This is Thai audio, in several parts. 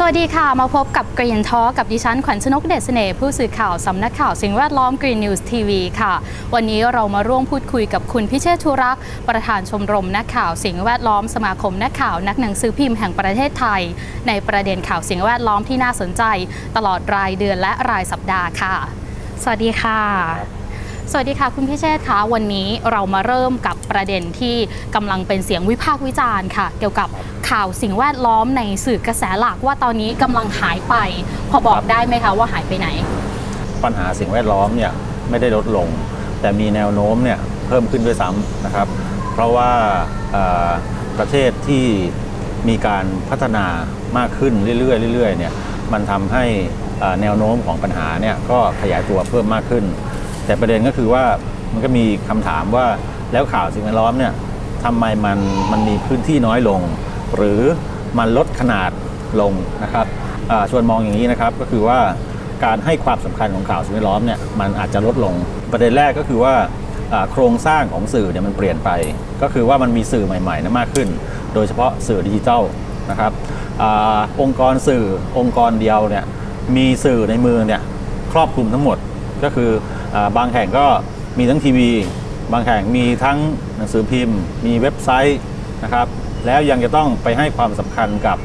สวัสดีค่ะ มาพบกับ Green Talk กับดิฉัน ขวัญชนกเดชเสน่ห์ผู้สื่อข่าว สำนักข่าวสิ่งแวดล้อม Green News TV ค่ะ วันนี้เรามาร่วมพูดคุยกับคุณพิเชษฐ์ชูรักษ์ประธานชมรมนักข่าวสิ่งแวดล้อมสมาคมนักข่าวนักหนังสือพิมพ์แห่งประเทศไทย ในประเด็นข่าวสิ่งแวดล้อมที่น่าสนใจ ตลอดรายเดือนและรายสัปดาห์ค่ะ สวัสดีค่ะ สวัสดีค่ะ คุณพิเชษฐ์คะวันนี้เรามาเริ่มกับประเด็นที่กำลังเป็นเสียงวิพากษ์วิจารณ์ค่ะ เกี่ยวกับข่าวสิ่งแวดล้อมในสื่อกระแสหลักว่าตอนนี้กำลังหายไป พอบอกได้ไหมคะว่าหายไปไหน ปัญหาสิ่งแวดล้อมเนี่ยไม่ได้ลดลง แต่มีแนวโน้มเนี่ยเพิ่มขึ้นด้วยซ้ำนะครับ เพราะว่าประเทศที่มีการพัฒนามากขึ้นเรื่อยๆเรื่อยๆเนี่ยมันทำให้แนวโน้มของปัญหาเนี่ยก็ขยายตัวเพิ่มมากขึ้น แต่ประเด็นก็คือว่ามันก็มีคำถามว่าแล้วข่าวสิ่งแวดล้อมเนี่ยทำไมมันมันมีพื้นที่น้อยลง หรือมันลดขนาดลงนะครับชวนมองอย่างนี้นะครับก็คือว่าการให้ความสำคัญของข่าวสิ่งแวดล้อมเนี่ยมันอาจจะลดลง ประเด็นแรกก็คือว่าโครงสร้างของสื่อเนี่ยมันเปลี่ยนไป ก็คือว่ามันมีสื่อใหม่ๆนะมากขึ้น โดยเฉพาะสื่อดิจิทัลนะครับอองค์กรสื่อองค์กรเดียวเนี่ยมีสื่อในมือเนี่ยครอบคลุมทั้งหมดก็คือ บางแห่งก็มีทั้งทีวี บางแห่งมีทั้งหนังสือพิมพ์ มีเว็บไซต์นะครับ แล้วยังจะต้องไปให้ความสำคัญกับ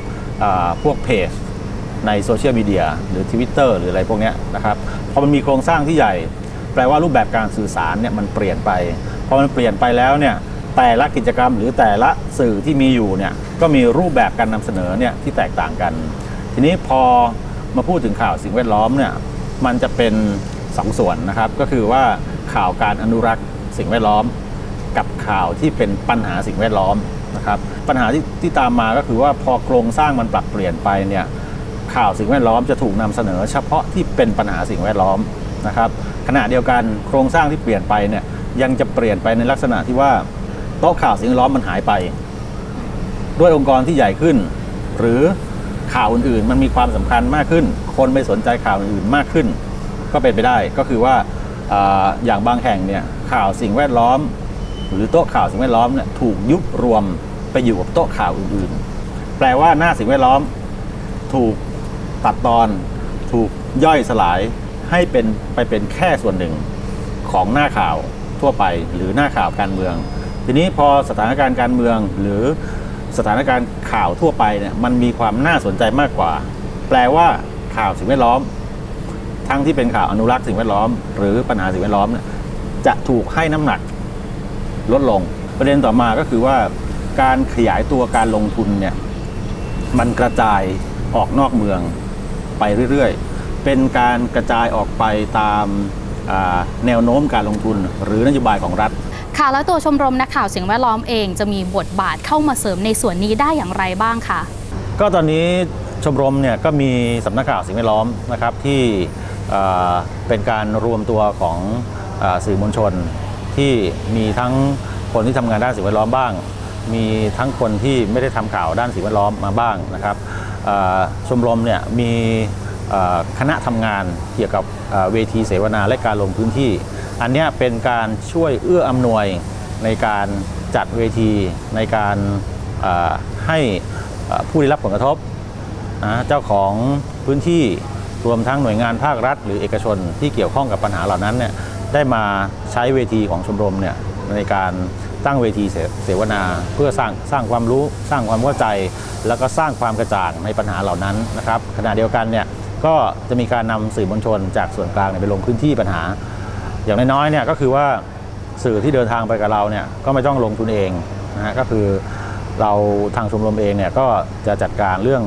พวกเพจในโซเชียลมีเดียหรือ Twitter หรืออะไรพวกนี้นะครับพอมันมีโครงสร้างที่ใหญ่ แปลว่ารูปแบบการสื่อสารเนี่ยมันเปลี่ยนไป พอมันเปลี่ยนไปแล้วเนี่ยแต่ละกิจกรรมหรือแต่ละสื่อที่มีอยู่เนี่ยก็มีรูปแบบการนำเสนอเนี่ยที่แตกต่างกัน ทีนี้พอมาพูดถึงข่าวสิ่งแวดล้อมเนี่ยมันจะเป็น สองส่วนนะครับ ก็คือว่าข่าวการอนุรักษ์สิ่งแวดล้อม กับข่าวที่เป็นปัญหาสิ่งแวดล้อมนะครับ ปัญหาที่ที่ตามมาก็คือว่าพอโครงสร้างมันปรับเปลี่ยนไปเนี่ยข่าวสิ่งแวดล้อมจะถูกนำเสนอ เฉพาะที่เป็นปัญหาสิ่งแวดล้อมนะครับ ขณะเดียวกันโครงสร้างที่เปลี่ยนไปเนี่ยยังจะเปลี่ยนไปในลักษณะที่ว่าโต๊ะข่าวสิ่งแวดล้อมมันหายไป ด้วยองค์กรที่ใหญ่ขึ้น หรือข่าวอื่นๆ มันมีความสำคัญมากขึ้น คนไปสนใจข่าวอื่นๆมากขึ้น ก็เป็นไปได้ก็คือว่าอย่างบางแห่งเนี่ยข่าวสิ่งแวดล้อม หรือโต๊ะข่าวสิ่งแวดล้อมเนี่ยถูกยุบรวมไปอยู่กับโต๊ะข่าวอื่นๆ แปลว่าหน้าสิ่งแวดล้อม ถูกตัดตอน ถูกย่อยสลายให้เป็นไปเป็นแค่ส่วนหนึ่งของหน้าข่าวทั่วไปหรือหน้าข่าวการเมือง ทีนี้พอสถานการณ์การเมืองหรือสถานการณ์ข่าวทั่วไปเนี่ยมันมีความน่าสนใจมากกว่า แปลว่าข่าวสิ่งแวดล้อม ทั้งที่เป็นข่าวอนุรักษ์สิ่งแวดล้อม หรือปัญหาสิ่งแวดล้อมเนี่ยจะถูกให้น้ำหนักลดลง ประเด็นต่อมาก็คือว่าการขยายตัวการลงทุนเนี่ยมันกระจายออกนอกเมืองไปเรื่อยๆ เป็นการกระจายออกไปตามอ่าแนวโน้มการลงทุนหรือนโยบายของรัฐค่ะแล้วตัวชมรมนักข่าวสิ่งแวดล้อมเองจะมีบทบาทเข้ามาเสริมในส่วนนี้ได้อย่างไรบ้างคะก็ตอนนี้ชมรมเนี่ยก็มีสำนักข่าวสิ่งแวดล้อมนะครับที่ เป็นการรวมตัวของอสื่อมวลชน ที่มีทั้งคนที่ทำงานด้านสิ่งแวดล้อมบ้าง มีทั้งคนที่ไม่ได้ทำข่าวด้านสิ่งแวดล้อมมาบ้างนะครับชมรมเนี่ยมีคณะทำงานเกี่ยวกับเวทีเสวนาและการลงพื้นที่ อันนี้เป็นการช่วยเอื้ออำนวยในการจัดเวทีในการให้ผู้ได้รับผลกระทบนะเจ้าของพื้นที่ รวมทั้งหน่วยงานภาครัฐ หรือเอกชนที่เกี่ยวข้องกับปัญหาเหล่านั้นเนี่ยได้มาใช้เวทีของชมรมเนี่ยในการตั้งเวทีเสเสวนา เพื่อสร้างสร้างความรู้สร้างความเข้าใจ แล้วก็สร้างความกระจ่างในปัญหาเหล่านั้นนะครับขณะเดียวกันเนี่ยก็จะมีการนำสื่อมวลชนจากส่วนกลางไปลงพื้นที่ปัญหา อย่างน้อยๆเนี่ยก็คือว่าสื่อที่เดินทางไปกับเราเนี่ยก็ไม่ต้องลงทุนเองนะฮะก็คือเราทางชมรมเองเนี่ยก็จะจัดการเรื่อง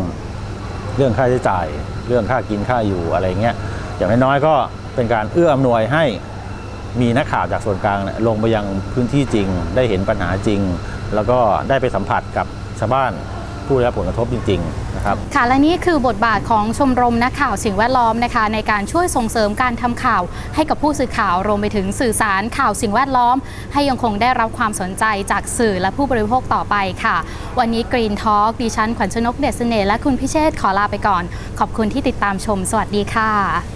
เรื่องค่าใช้จ่าย เรื่องค่ากินค่าอยู่อะไรเงี้ยอย่างน้อยๆก็เป็นการเอื้ออำนวยให้มีนักข่าวจากส่วนกลางลงไปยังพื้นที่จริง ได้เห็นปัญหาจริง แล้วก็ได้ไปสัมผัสกับชาวบ้าน ผู้ได้รับผลกระทบจริงๆนะครับค่ะและนี่คือบทบาทของชมรมนักข่าวสิ่งแวดล้อมนะคะ ในการช่วยส่งเสริมการทำข่าว ให้กับผู้สื่อข่าวรวมไปถึงสื่อสารข่าวสิ่งแวดล้อม ให้ยังคงได้รับความสนใจจากสื่อและผู้บริโภคต่อไปค่ะ วันนี้ Green Talk ดิฉันขวัญชนกเดชเสน่ห์และคุณพิเชษขอลาไปก่อน ขอบคุณที่ติดตามชม สวัสดีค่ะ